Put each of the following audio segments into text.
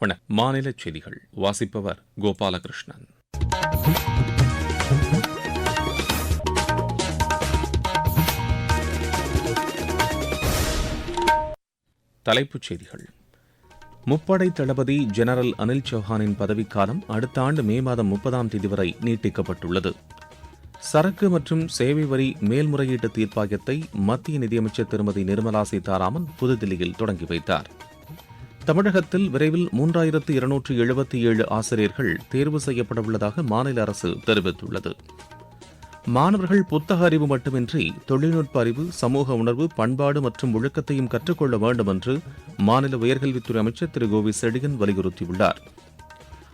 வணக்கம் மாநில செய்திகள். வாசிப்பவர் கோபாலகிருஷ்ணன். தலைப்புச் செய்திகள். முப்படை தளபதி ஜெனரல் அனில் சௌஹானின் பதவிக்காலம் அடுத்த ஆண்டு மே மாதம் முப்பதாம் தேதி வரை நீட்டிக்கப்பட்டுள்ளது. சரக்கு மற்றும் சேவை வரி மேல்முறையீட்டு தீர்ப்பாயத்தை மத்திய நிதியமைச்சர் திருமதி நிர்மலா சீதாராமன் புதுதில்லியில் தொடங்கி வைத்தார். தமிழகத்தில் விரைவில் மூன்றாயிரத்து இருநூற்று எழுபத்தி ஏழு ஆசிரியர்கள் தேர்வு செய்யப்படவுள்ளதாக மாநில அரசு தெரிவித்துள்ளது. மாணவர்கள் புத்தக அறிவு மட்டுமின்றி தொழில்நுட்ப அறிவு சமூக உணர்வு பண்பாடு மற்றும் ஒழுக்கத்தையும் கற்றுக்கொள்ள வேண்டும் என்று மாநில உயர்கல்வித்துறை அமைச்சர் திரு கோவி செடியன் வலியுறுத்தியுள்ளார்.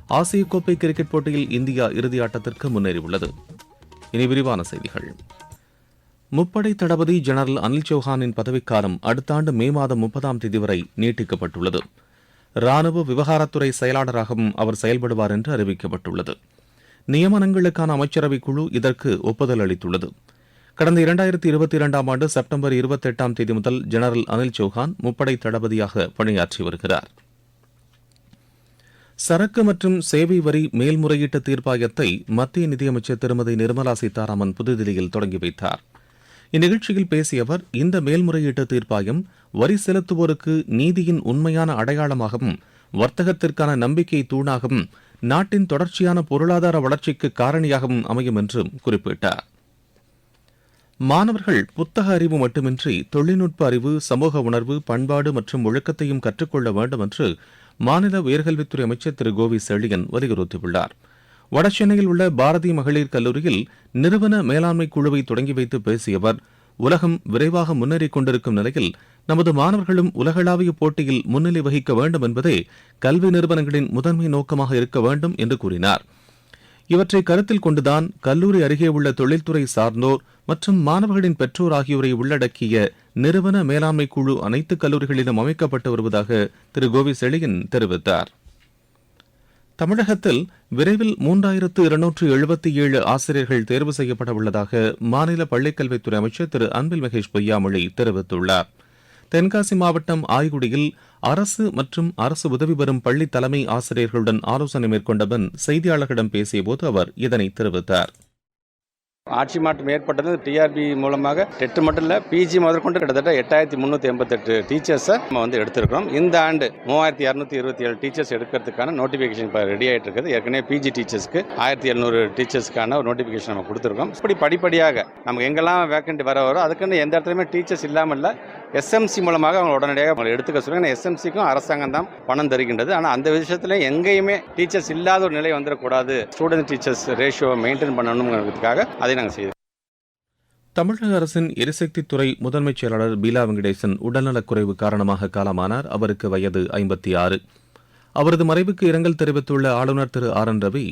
ஆசிய கோப்பை கிரிக்கெட் போட்டியில் இந்தியா இறுதி ஆட்டத்திற்கு முன்னேறியுள்ளது. இனி விரிவான செய்திகள். முப்படை தளபதி ஜெனரல் அனில் சௌஹானின் பதவிக்காலம் அடுத்த ஆண்டு மே மாதம் முப்பதாம் தேதி வரை நீட்டிக்கப்பட்டுள்ளது. ராணுவ விவகாரத்துறை செயலாளராகவும் அவர் செயல்படுவார் என்று அறிவிக்கப்பட்டுள்ளது. நியமனங்களுக்கான அமைச்சரவைக் குழு இதற்கு ஒப்புதல் அளித்துள்ளது. கடந்த இரண்டாயிரத்தி இருபத்தி இரண்டாம் ஆண்டு செப்டம்பர் இருபத்தெட்டாம் தேதி முதல் ஜெனரல் அனில் சௌஹான் முப்படை தளபதியாக பணியாற்றி வருகிறார். சரக்கு மற்றும் சேவை வரி மேல்முறையீட்டு தீர்ப்பாயத்தை மத்திய நிதியமைச்சர் திருமதி நிர்மலா சீதாராமன் புதுதில்லியில் தொடங்கி வைத்தார். இந்நிகழ்ச்சியில் பேசிய அவர் இந்த மேல்முறையீட்டு தீர்ப்பாயம் வரி செலுத்துவோருக்கு நீதியின் உண்மையான அடையாளமாகவும் வர்த்தகத்திற்கான நம்பிக்கை தூணாகவும் நாட்டின் தொடர்ச்சியான பொருளாதார வளர்ச்சிக்கு காரணியாகவும் அமையும் என்றும் குறிப்பிட்டார். மாணவர்கள் புத்தக அறிவு மட்டுமின்றி தொழில்நுட்ப அறிவு சமூக உணர்வு பண்பாடு மற்றும் ஒழுக்கத்தையும் கற்றுக்கொள்ள வேண்டும் என்று மாநில உயர்கல்வித்துறை அமைச்சர் திரு. கோவி செழியன் வலியுறுத்தியுள்ளார். வடசென்னையில் உள்ள பாரதி மகளிர் கல்லூரியில் நிறுவன மேலாண்மை குழுவை தொடங்கி வைத்து பேசிய அவர் உலகம் விரைவாக முன்னேறிக் கொண்டிருக்கும் நிலையில் நமது மாணவர்களும் உலகளாவிய போட்டியில் முன்னிலை வகிக்க வேண்டும் என்பதே கல்வி நிறுவனங்களின் முதன்மை நோக்கமாக இருக்க வேண்டும் என்று கூறினார். இவற்றை கருத்தில் கொண்டுதான் கல்லூரி அருகே உள்ள தொழில்துறை சார்ந்தோர் மற்றும் மாணவர்களின் பெற்றோர் ஆகியோரை உள்ளடக்கிய நிறுவன மேலாண்மை குழு அனைத்து கல்லூரிகளிலும் அமைக்கப்பட்டு வருவதாக திரு. கோவி செழியன் தெரிவித்தார். தமிழகத்தில் விரைவில் மூன்றாயிரத்து இருநூற்று எழுபத்தி ஏழு ஆசிரியர்கள் தேர்வு செய்யப்பட உள்ளதாக மாநில பள்ளிக்கல்வித்துறை அமைச்சர் திரு அன்பில் மகேஷ் பொய்யாமொழி தெரிவித்துள்ளார். தென்காசி மாவட்டம் ஆய்குடியில் அரசு மற்றும் அரசு உதவி பெறும் பள்ளி தலைமை ஆசிரியர்களுடன் ஆலோசனை மேற்கொண்ட பின் செய்தியாளர்களிடம் பேசியபோது அவர் இதனை தெரிவித்தார். ஆட்சி மாற்றம் ஏற்பட்டது டிஆர்பி மூலமாக டெட்டு மட்டும் இல்லை பிஜி முதற்கொண்டு கிட்டத்தட்ட எட்டாயிரத்தி முந்நூற்றி எண்பத்தெட்டு டீச்சர்ஸை நம்ம வந்து எடுத்திருக்கிறோம். இந்த ஆண்டு மூவாயிரத்தி இரநூத்தி இருபத்தி ஏழு டீச்சர்ஸ் எடுக்கிறதுக்கான நோட்டிஃபிகேஷன் இப்போ ரெடி ஆகிட்டு இருக்குது. ஏற்கனவே பிஜி டீச்சர்ஸ்க்கு ஆயிரத்தி எழுநூறு டீச்சர்ஸ்க்கான ஒரு நோட்டிஃபிகேஷன் நம்ம கொடுத்துருக்கோம். இப்படி படிப்படியாக நமக்கு எங்கெல்லாம் வேக்கண்ட் வர வரும் அதுக்குன்னு எந்த இடத்துலையுமே டீச்சர்ஸ் இல்லாமல் இல்லை. எஸ்எம்சி மூலமாக அவங்க உடனடியாக அவங்களை எடுத்துக்க சொல்லுங்க. எஸ்எம்சிக்கும் அரசாங்கம் தான் பணம் தருகின்றது. ஆனால் அந்த விஷயத்தில் எங்கேயுமே டீச்சர்ஸ் இல்லாத ஒரு நிலை வந்துடக்கூடாது ஸ்டூடெண்ட் டீச்சர்ஸ் ரேஷியோவை மெயின்டைன் பண்ணணுங்கிறதுக்காக அதை நாங்கள் செய்தோம் தமிழக அரசின் எரிசக்தித்துறை முதன்மைச் செயலாளர் பீலா வெங்கடேசன் உடல்நலக்குறைவு காரணமாக காலமானார். அவருக்கு வயது ஐம்பத்தி ஆறு. அவரது மறைவுக்கு இரங்கல் தெரிவித்துள்ள ஆளுநர் திரு ஆர் என் ரவி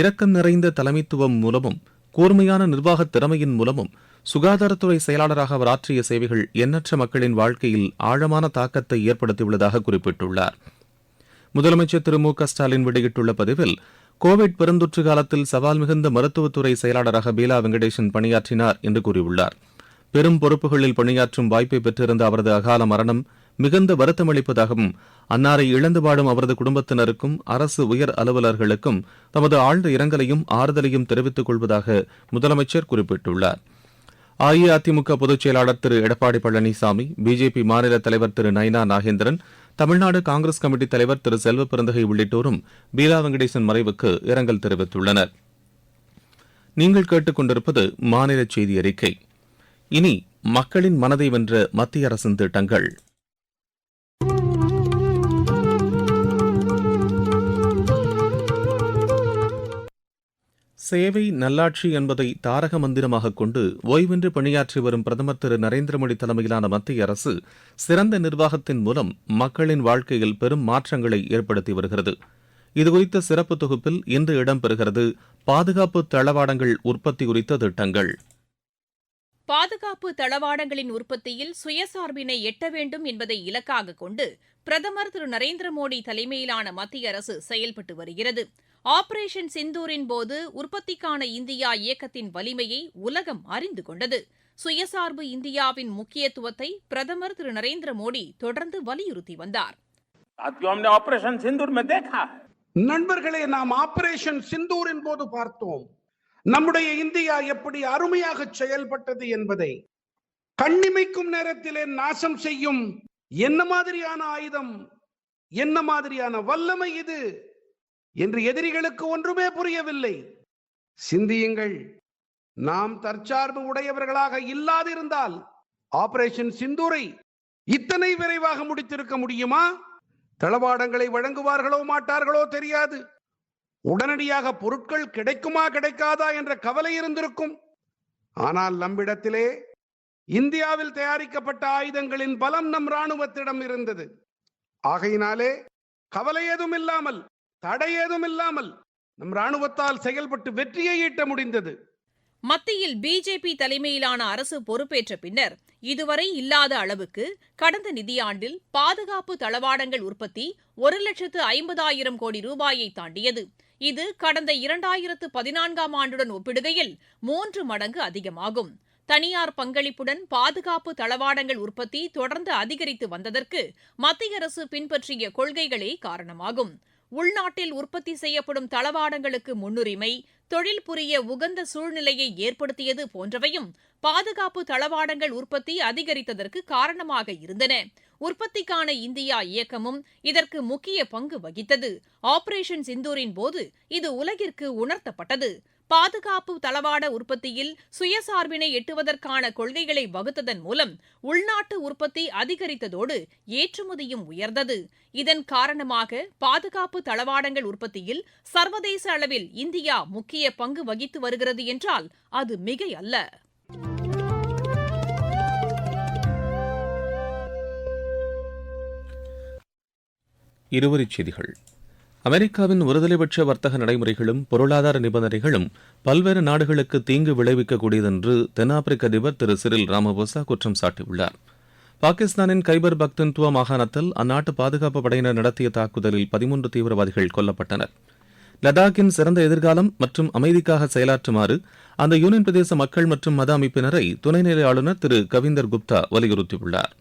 இரக்கம் நிறைந்த தலைமைத்துவம் மூலமும் கூர்மையான நிர்வாக திறமையின் மூலமும் சுகாதாரத்துறை செயலாளராக அவர் ஆற்றிய சேவைகள் எண்ணற்ற மக்களின் வாழ்க்கையில் ஆழமான தாக்கத்தை ஏற்படுத்தியுள்ளதாக குறிப்பிட்டுள்ளார். முதலமைச்சர் திரு மு க ஸ்டாலின் வெளியிட்டுள்ள பதிவில் கோவிட் பெருந்தொற்று காலத்தில் சவால் மிகுந்த மருத்துவத்துறை செயலாளராக பீலா வெங்கடேசன் பணியாற்றினார் என்று கூறியுள்ளார். பெரும் பொறுப்புகளில் பணியாற்றும் வாய்ப்பை பெற்றிருந்த அவரது அகால மரணம் மிகுந்த வருத்தமளிப்பதாகவும் அன்னாரை இழந்து வாடும் அவரது குடும்பத்தினருக்கும் அரசு உயர் அலுவலர்களுக்கும் தமது ஆழ்ந்த இரங்கலையும் ஆறுதலையும் தெரிவித்துக் கொள்வதாக முதலமைச்சர் குறிப்பிட்டுள்ளார். அஇஅதிமுக பொதுச் செயலாளர் திரு எடப்பாடி பழனிசாமி பிஜேபி மாநில தலைவர் திரு நயனா நாகேந்திரன் தமிழ்நாடு காங்கிரஸ் கமிட்டி தலைவர் திரு செல்வ பெருந்தகை உள்ளிட்டோரும் பீலா வெங்கடேசன் மறைவுக்கு இரங்கல் தெரிவித்துள்ளனர். நீங்கள் கேட்டுக்கொண்டிருப்பது மாநில செய்தி அறிக்கை. இனி மக்களின் மனதை வென்ற மத்திய அரசின் திட்டங்கள். சேவை நல்லாட்சி என்பதை தாரக மந்திரமாக கொண்டு ஓய்வின்றி பணியாற்றி வரும் பிரதமர் திரு நரேந்திர மோடி தலைமையிலான மத்திய அரசு சிறந்த நிர்வாகத்தின் மூலம் மக்களின் வாழ்க்கையில் பெரும் மாற்றங்களை ஏற்படுத்தி வருகிறது. இதுகுறித்த சிறப்பு தொகுப்பில் இன்று இடம்பெறுகிறது பாதுகாப்பு தளவாடங்கள் உற்பத்தி குறித்த திட்டங்கள். பாதுகாப்பு தளவாடங்களின் உற்பத்தியில் சுயசார்பினை எட்ட வேண்டும் என்பதை இலக்காக கொண்டு பிரதமர் திரு நரேந்திர மோடி தலைமையிலான மத்திய அரசு செயல்பட்டு வருகிறது. ஆபரேஷன் சிந்தூரின் போது உற்பத்திக்கான இந்தியா இயக்கத்தின் வலிமையை உலகம் அறிந்து கொண்டது. சுயசார்பு இந்தியாவின் முக்கியத்துவத்தை பிரதமர் திரு நரேந்திர மோடி தொடர்ந்து வலியுறுத்தி வந்தார். நண்பர்களே நாம் ஆபரேஷன் சிந்தூரின் போது பார்த்தோம். நம்முடைய இந்தியா எப்படி அருமையாக செயல்பட்டது என்பதை கண்ணிமைக்கும் நேரத்திலே நாசம் செய்யும் என்ன மாதிரியான ஆயுதம் என்ன மாதிரியான வல்லமை இது என்று எதிரிகளுக்கு ஒன்றுமே புரியவில்லை. சிந்தியுங்கள். நாம் தற்சார்பு உடையவர்களாக இல்லாதிருந்தால் ஆபரேஷன் சிந்தூரை இத்தனை விரைவாக முடித்திருக்க முடியுமா? தளவாடங்களை வழங்குவார்களோ மாட்டார்களோ தெரியாது. உடனடியாக பொருட்கள் கிடைக்குமா கிடைக்காதா என்ற கவலை இருந்திருக்கும். ஆனால் நம்மிடத்திலே இந்தியாவில் தயாரிக்கப்பட்ட ஆயுதங்களின் பலம் நம் ராணுவத்திடம் இருந்தது. ஆகையினாலே கவலை ஏதும் இல்லாமல் தடை ஏதும் இல்லாமல் நம் ராணுவத்தால் செயல்பட்டு வெற்றியை ஈட்ட முடிந்தது. மத்தியில் பிஜேபி தலைமையிலான அரசு பொறுப்பேற்ற பின்னர் இதுவரை இல்லாத அளவுக்கு கடந்த நிதியாண்டில் பாதுகாப்பு தளவாடங்கள் உற்பத்தி ஒரு லட்சத்து ஐம்பதாயிரம் கோடி ரூபாயை தாண்டியது. இது கடந்த இரண்டாயிரத்து பதினான்காம் ஆண்டுடன் ஒப்பிடுகையில் மூன்று மடங்கு அதிகமாகும். தனியார் பங்களிப்புடன் பாதுகாப்பு தளவாடங்கள் உற்பத்தி தொடர்ந்து அதிகரித்து வந்ததற்கு மத்திய அரசு பின்பற்றிய கொள்கைகளே காரணமாகும். உள்நாட்டில் உற்பத்தி செய்யப்படும் தளவாடங்களுக்கு முன்னுரிமை தொழில் புரிய உகந்த சூழ்நிலையை ஏற்படுத்தியது போன்றவையும் பாதுகாப்பு தளவாடங்கள் உற்பத்தி அதிகரித்ததற்கு காரணமாக இருந்தன. உற்பத்திக்கான இந்தியா இயக்கமும் இதற்கு முக்கிய பங்கு வகித்தது. ஆபரேஷன் சிந்தூரின் போது இது உலகிற்கு உணர்த்தப்பட்டது. பாதுகாப்பு தளவாட உற்பத்தியில் சுயசார்பினை எட்டுவதற்கான கொள்கைகளை வகுத்ததன் மூலம் உள்நாட்டு உற்பத்தி அதிகரித்ததோடு ஏற்றுமதியும் உயர்ந்தது. இதன் காரணமாக பாதுகாப்பு தளவாடங்கள் உற்பத்தியில் சர்வதேச அளவில் இந்தியா முக்கிய பங்கு வகித்து வருகிறது என்றால் அது மிகையல்ல இருவரிச் செய்திகள். அமெரிக்காவின் ஒருதலைபட்ச வர்த்தக நடைமுறைகளும் பொருளாதார நிபந்தனைகளும் பல்வேறு நாடுகளுக்கு தீங்கு விளைவிக்கக்கூடியதென்று தென்னாப்பிரிக்க அதிபர் திரு சிறில் ராமபோசா குற்றம் சாட்டியுள்ளார். பாகிஸ்தானின் கைபர் பக்தன்துவா மாகாணத்தில் அந்நாட்டு பாதுகாப்பு படையினர் நடத்திய தாக்குதலில் பதிமூன்று தீவிரவாதிகள் கொல்லப்பட்டனர். லடாக்கின் சிறந்த எதிர்காலம் மற்றும் அமைதிக்காக செயலாற்றுமாறு அந்த யூனியன் பிரதேச மக்கள் மற்றும் மத அமைப்பினரை துணைநிலை ஆளுநர் திரு கவிந்தர் குப்தா வலியுறுத்தியுள்ளார்.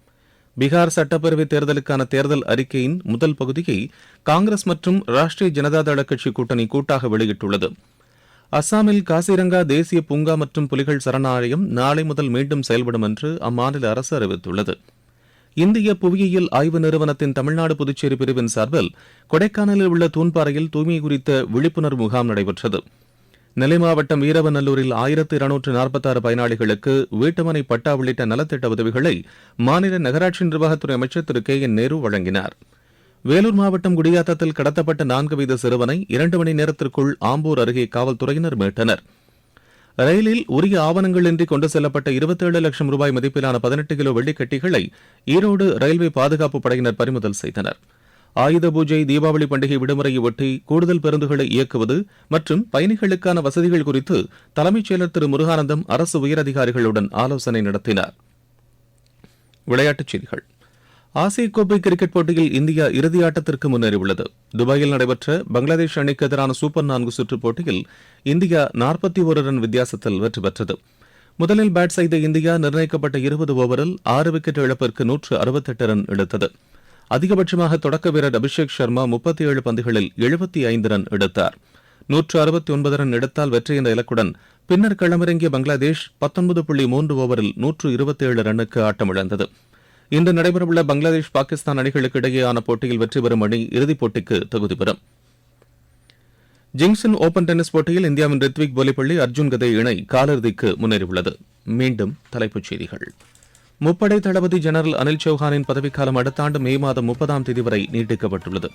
பீகார் சட்டப்பேரவை தேர்தலுக்கான தேர்தல் அறிக்கையின் முதல் பகுதியை காங்கிரஸ் மற்றும் ராஷ்டிரிய ஜனதா தள கட்சி கூட்டணி கூட்டாக வெளியிட்டுள்ளது. அஸ்ஸாமில் காசிரங்கா தேசிய பூங்கா மற்றும் புலிகள் சரணாலயம் நாளை முதல் மீண்டும் செயல்படும் என்று அம்மாநில அரசு அறிவித்துள்ளது. இந்திய புவியியல் ஆய்வு நிறுவனத்தின் தமிழ்நாடு புதுச்சேரி பிரிவின் சார்பில் கொடைக்கானலில் உள்ள தூண்பாறையில் தூய்மை குறித்த விழிப்புணர்வு முகாம் நடைபெற்றது. நெல்லை மாவட்டம் வீரவநல்லூரில் ஆயிரத்து இருநூற்று நாற்பத்தாறு பயனாளிகளுக்கு வீட்டுமனை பட்டா உள்ளிட்ட நலத்திட்ட உதவிகளை மாநில நகராட்சி நிர்வாகத்துறை அமைச்சர் திரு கே என் நேரு வழங்கினார். வேலூர் மாவட்டம் குடியாத்தத்தில் கடத்தப்பட்ட நான்கு வயது சிறுவனை இரண்டு மணி நேரத்திற்குள் ஆம்பூர் அருகே காவல்துறையினர் மீட்டனர். ரயிலில் உரிய ஆவணங்களின்றி கொண்டு செல்லப்பட்ட இருபத்தேழு லட்சம் ரூபாய் மதிப்பிலான பதினெட்டு கிலோ வெள்ளிக்கட்டிகளை ஈரோடு ரயில்வே பாதுகாப்பு படையினர் பறிமுதல் செய்தனர். ஆயுத பூஜை தீபாவளி பண்டிகை விடுமுறையை ஒட்டி கூடுதல் பேருந்துகளை இயக்குவது மற்றும் பயணிகளுக்கான வசதிகள் குறித்து தலைமைச் செயலர் திரு முருகானந்தம் அரசு உயரதிகாரிகளுடன் ஆலோசனை நடத்தினார். விளையாட்டுச் செய்திகள். ஆசிய கோப்பை கிரிக்கெட் போட்டியில் இந்தியா இறுதி ஆட்டத்திற்கு முன்னேறியுள்ளது. துபாயில் நடைபெற்ற பங்களாதேஷ் அணிக்கு எதிரான சூப்பர் நான்கு சுற்றுப் போட்டியில் இந்தியா நாற்பத்தி ஒரு ரன் வித்தியாசத்தில் வெற்றி பெற்றது. முதலில் பேட் செய்த இந்தியா நிர்ணயிக்கப்பட்ட இருபது ஓவரில் ஆறு விக்கெட் இழப்பிற்கு நூற்று அறுபத்தெட்டு ரன் எடுத்தது. அதிகபட்சமாக தொடக்க வீரர் அபிஷேக் சர்மா முப்பத்தி ஏழு பந்துகளில் எழுபத்தி ஐந்து ரன் எடுத்தார். நூற்று அறுபத்தி ஒன்பது ரன் எடுத்தால் வெற்றி என்ற இலக்குடன் பின்னர் களமிறங்கிய பங்களாதேஷ் பத்தொன்பது புள்ளி மூன்று ஓவரில் நூற்று இருபத்தேழு ரன்னுக்கு ஆட்டமிழந்தது இன்று நடைபெறவுள்ள பங்களாதேஷ் பாகிஸ்தான் அணிகளுக்கு இடையேயான போட்டியில் வெற்றி பெறும் அணி இறுதிப் போட்டிக்கு தகுதி பெறும். ஜிங்ஸன் ஓபன் டென்னிஸ் போட்டியில் இந்தியாவின் ரித்விக் போலிப்பள்ளி அர்ஜுன் கதை இணை காலிறுதிக்கு முன்னேறியுள்ளது. மீண்டும் தலைப்புச் செய்திகள். முப்படை தளபதி ஜெனரல் அனில் சௌஹானின் பதவிக்காலம் அடுத்த ஆண்டு மே மாதம் முப்பதாம் தேதி வரை நீட்டிக்கப்பட்டுள்ளது.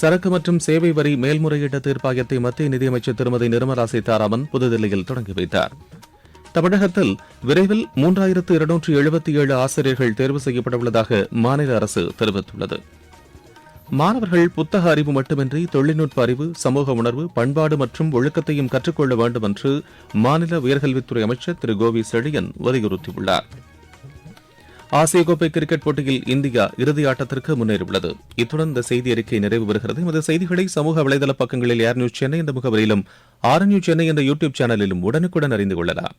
சரக்கு மற்றும் சேவை வரி மேல்முறையீட்டு தீர்ப்பாயத்தை மத்திய நிதியமைச்சர் திருமதி நிர்மலா சீதாராமன் புதுதில்லியில் தொடங்கி வைத்தார். தமிழகத்தில் விரைவில் மூன்றாயிரத்து இருநூற்று எழுபத்தி ஏழு ஆசிரியர்கள் தேர்வு செய்யப்படவுள்ளதாக மாநில அரசு தெரிவித்துள்ளது. மாணவர்கள் புத்தக அறிவு மட்டுமின்றி தொழில்நுட்ப அறிவு சமூக உணர்வு பண்பாடு மற்றும் ஒழுக்கத்தையும் கற்றுக்கொள்ள வேண்டும் என்று மாநில உயர்கல்வித்துறை அமைச்சர் திரு கோவி செழியன் வலியுறுத்தியுள்ளார். ஆசிய கோப்பை கிரிக்கெட் போட்டியில் இந்தியா இறுதி ஆட்டத்திற்கு முன்னேறியுள்ளது. இத்துடன் இந்த செய்தி அறிக்கை நிறைவு பெறுகிறது. இந்த செய்திகளை சமூக வலைதள பக்கங்களில் ஏர் நியூஸ் சென்னை என்ற முகவரியிலும் ஆர் நியூஸ் சென்னை என்ற யூடியூப் சேனலிலும் உடனுக்குடன் அறிந்து கொள்ளலாம்.